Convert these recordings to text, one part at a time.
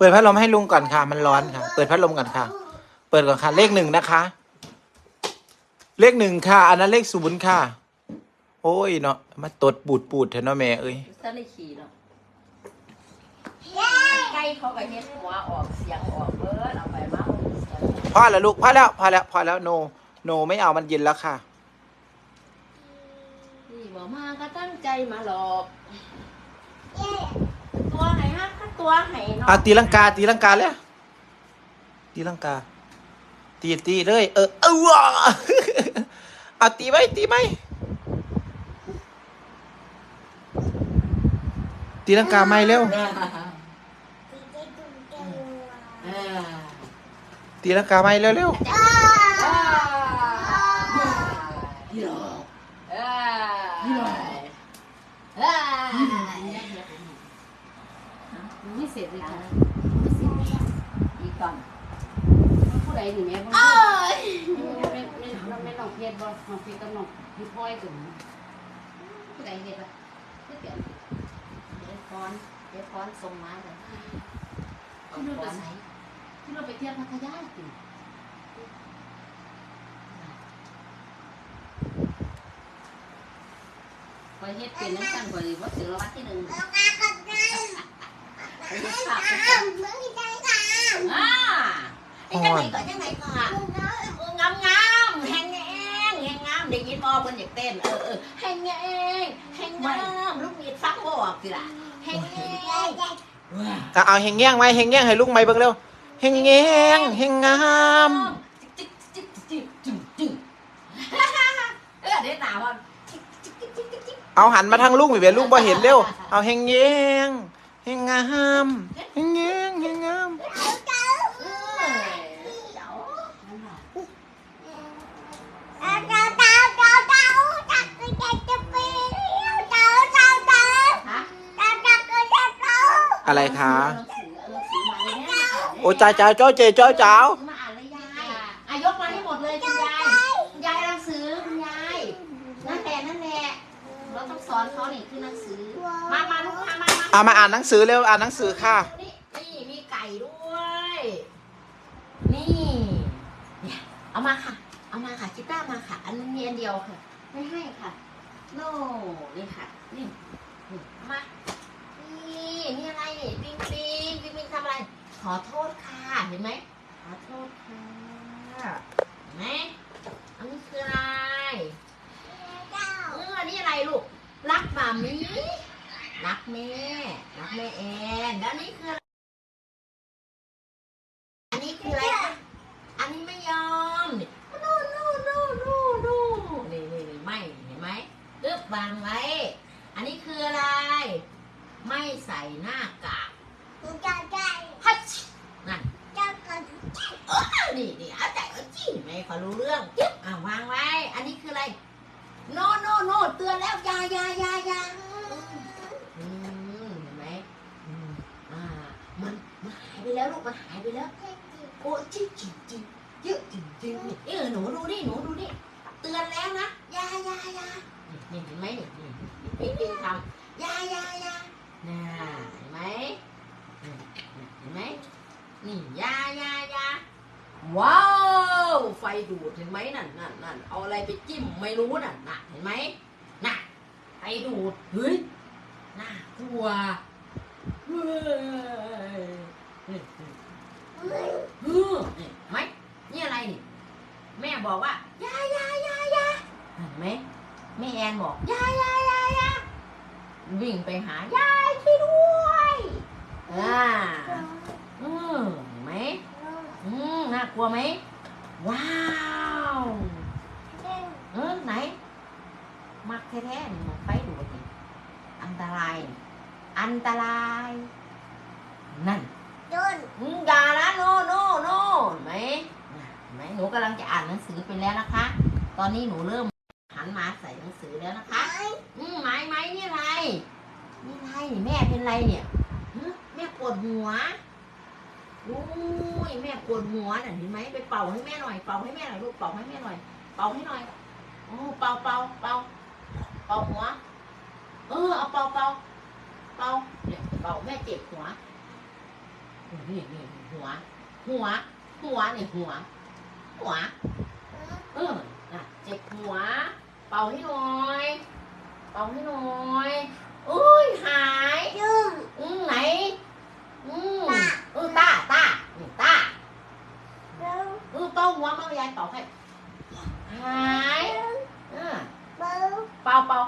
เปิดพัดลมให้ลุงก่อนค่ะ มันร้อนค่ะ เปิดพัดลมก่อนค่ะ เปิดก่อนค่ะ เลขหนึ่งนะคะ เลขหนึ่งค่ะ อันนั้นเลขศูนย์ค่ะ โอ้ยเนาะ มาตดปูดปูดเถอะเนาะแม่เอ้ยถ้าได้ขี่เนาะใกล้เขาก็เฮ็ดหัวออกเสียงออกเบิดเอาไปมาเสียงพอแล้วลูกพอแล้วพอแล้วพอแล้วโน โนไม่เอามันเย็นแล้วค่ะนี่บอกมาก็ตั้งใจมาหลอกตัวไหนฮะถ้า ตัวไหนเนาะเอาตีลังกาตีลังกาเลยตีลังกา ตีตีเลยเออเออว้าเอาตีไหมตีไหมตีลังกาไม่เร็วตีลังกาไม่เร็วเร็ว ไม่เสร็จเลยค่ะอีกก่อนผู้ใดหนึ่งแม่บ่เอ้ยไม่ไม่ไม่ไม่น้องเพียรบ่น้องเพียรกับน้องพี่พ่อยถึงผู้ใดเฮ็ดบ่คือเปลี่ยนเดี๋ยวฟอนเดี๋ยวฟอนส่งมาเลยที่เราไปใส่ที่เราไปเที่ยวพัทยาติคอยเฮ็ดเป็นนักสั่งคอยว่าถึงรางวัลที่หนึ่งไปเฮ็ดภาพไปสั่ง อ่าไอ้จังไหนก่อนจังไหนก่อนอะงามงามแหงแงงแหงงามได้ยินบ่เพิ่นอยากเต้นเออเออแหงแงงแหงงามลูกมีดฟักบ่ออกสิล่ะแหงแงงๆเอาเฮงแง่งไหมเฮงแง่งให้ลุงไหมเบิ่งเร็วเฮงแง่งเฮงงามจิ๊กจิ๊กจิ๊กจิ๊กจิ๊กเออเดี๋ยวหนาว่าจิ๊กจิ๊กจิ๊กจิ๊กจิ๊กเอาหันมาทางลุงไปเบียลุงบ่เห็นเร็วเอาเฮงแง่ง เฮงงามเฮงแง่งเฮงงามออเดี๋ยวนั่นล่ะไรคะหนังสือเอาหนังสือมาเลยเนี่ยโอ้จ้าจ้าจ้าเจจ้าจ้ามาอ่านเลยยายอายกมาให้หมดเลยคุณยายคุณยายหนังสือคุณยายนั่นแหละนั่นแหละเราต้องสอนเขานี่คือหนังสือมามาลูกมามามา เอามาอ่านหนังสือเร็วอ่านหนังสือค่ะ นี่นี่มีไก่ด้วย นี่เนี่ยเอามาค่ะ เอามาค่ะกีต้าร์มาค่ะ อันนี้มีอันเดียวค่ะ ไม่ให้ค่ะโน่นี่ค่ะนี่นี่เอามา นี่นี่อะไรนี่ปิงปิงปิงปิงทำอะไร ขอโทษค่ะเห็นไหมขอโทษค่ะเห็นไหมอันนี้คืออะไรเอออันนี้อะไรลูกรักบามี รักแม่รักแม่แอนแล้วอันนี้คืออะไรอันนี้คืออะไรคะอันนี้ไม่ยอมนี่นู่นนู่นนู่นนู่นนู่นนี่นี่นี่ไม่เห็นไหมตึ๊บวางไว้ อันนี้คืออะไร ไม่ใส่หน้ากากฮัชนั่นเออนี่นี่เอาใจเอาจี้ไม่ขอรู้เรื่องจึ๊บอ่าวางไว้ อันนี้คืออะไร โนโนโนเตือนแล้วอยาอยาอยาอยาอืมเห็นไหมอืมอ่า มันมันหายไป แล้วลูกมันหายไปแล้วโอ้จริงจริงจริงเยอะจริงจริงนี่เออหนูดูนี่หนูดูนี่เตือนแล้วนะอยาอยาอยานี่เห็นไหมนี่นี่นี่ปิ๊งทำอยาอยาอยาน่าเห็นไหมนี่เห็นไหมนี่อยาอยาอยาว้าวไฟดูดเห็นไหมนั่นนั่นนั่นเอาอะไรไปจิ้มไม่รู้น่ะน่ะเห็นไหมน่ะไฟดูดเฮ้ยน่ากลัวเฮ้ย นี่เออนี่ไหมนี่อะไรนี่แม่บอกว่ายายายายาเห็นไหมแม่แอนบอกยายายายาวิ่งไปหายายช่วยด้วยอ่าอืมไหมอืมน่ากลัวไหมว้าวเออไหน มักแท้ๆนี่มันไฟดูดนี่อันตราย อันตราย นั่น อืมอย่านะโนโนโนเห็นไหมน่ะเห็นไหมหนูกำลังจะอ่านหนังสือไปแล้วนะคะ ตอนนี้หนูเริ่มหันมาใส่หนังสือแล้วนะคะ อืมไม้ไม้นี่อะไรนี่อะไรนี่แม่เป็นไรเนี่ยฮะแม่ปวดหัวอุ้ยแม่ปวดหัวน่ะเห็นไหมไปเป่าให้แม่หน่อยเป่าให้แม่หน่อยลูกเป่าให้แม่หน่อยเป่าให้หน่อยโอ้เป่าเป่าเป่าเป่าหัว เออเอาเป่าเป่าเป่าเนี่ยเป่าแม่เจ็บหัว นี่นี่หัว หัว หัวนี่หัว หัว เออน่ะเจ็บหัว เป่าให้หน่อย เป่าให้หน่อยอุ้ยหายยืมอืมไหนอืมเออตาตาตาเออเป่าหัวมายายเป่าให้หายเออเป่าเป่า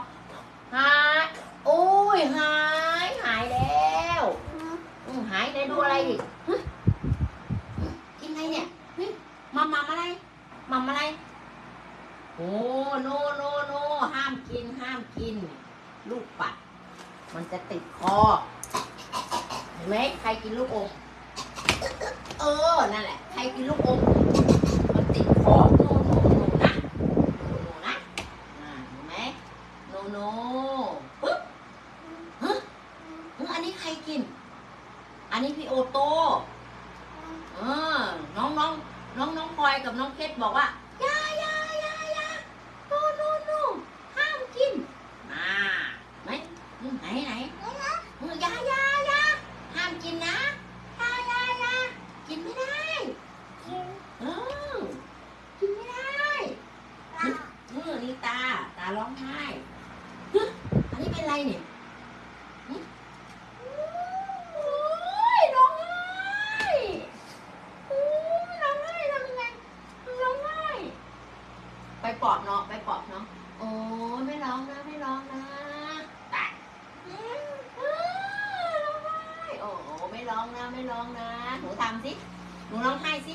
หายโอ้ยหาย หายไหนดูอะไรดิกินอะไรเนี่ยเฮ้ยมัมมัมอะไรมัมอะไรโอ้โนโนโนห้ามกินห้ามกิน ลูกปัด มันจะติดคอเห็นไหมใครกินลูกอมเออนั่นแหละ ใครกินลูกอมมันติดคอโนโนโนนะโนโนนะอ่าเห็นไหมโนโนปึ๊บฮะเอออันนี้ใครกิน อันนี้ พี่โอโต้เออน้องน้องน้องน้องพลอยกับน้องเพชรบอกว่าอยาอยาอยาอยาโนโนโนห้ามกินอ่าไหนอืมไหนไหนเอออยาอยาอยาห้ามกินนะอยาอยาอยากินไม่ได้เออกินไม่ได้เออนี่ตา ตาร้องไห้ฮะอันนี้เป็นไรเนี่ยหึโอ้ยร้องไห้โอ้ยร้องไห้ทำยังไงร้องไห้ ไปปลอบเนาะไปปลอบเนาะโอ้ยไม่ร้องนะไม่ร้องนะตายเออร้องไห้โอ้ไม่ ร้องนะไม่ร้องนะ หนูทำสิ หนูร้องไห้สิ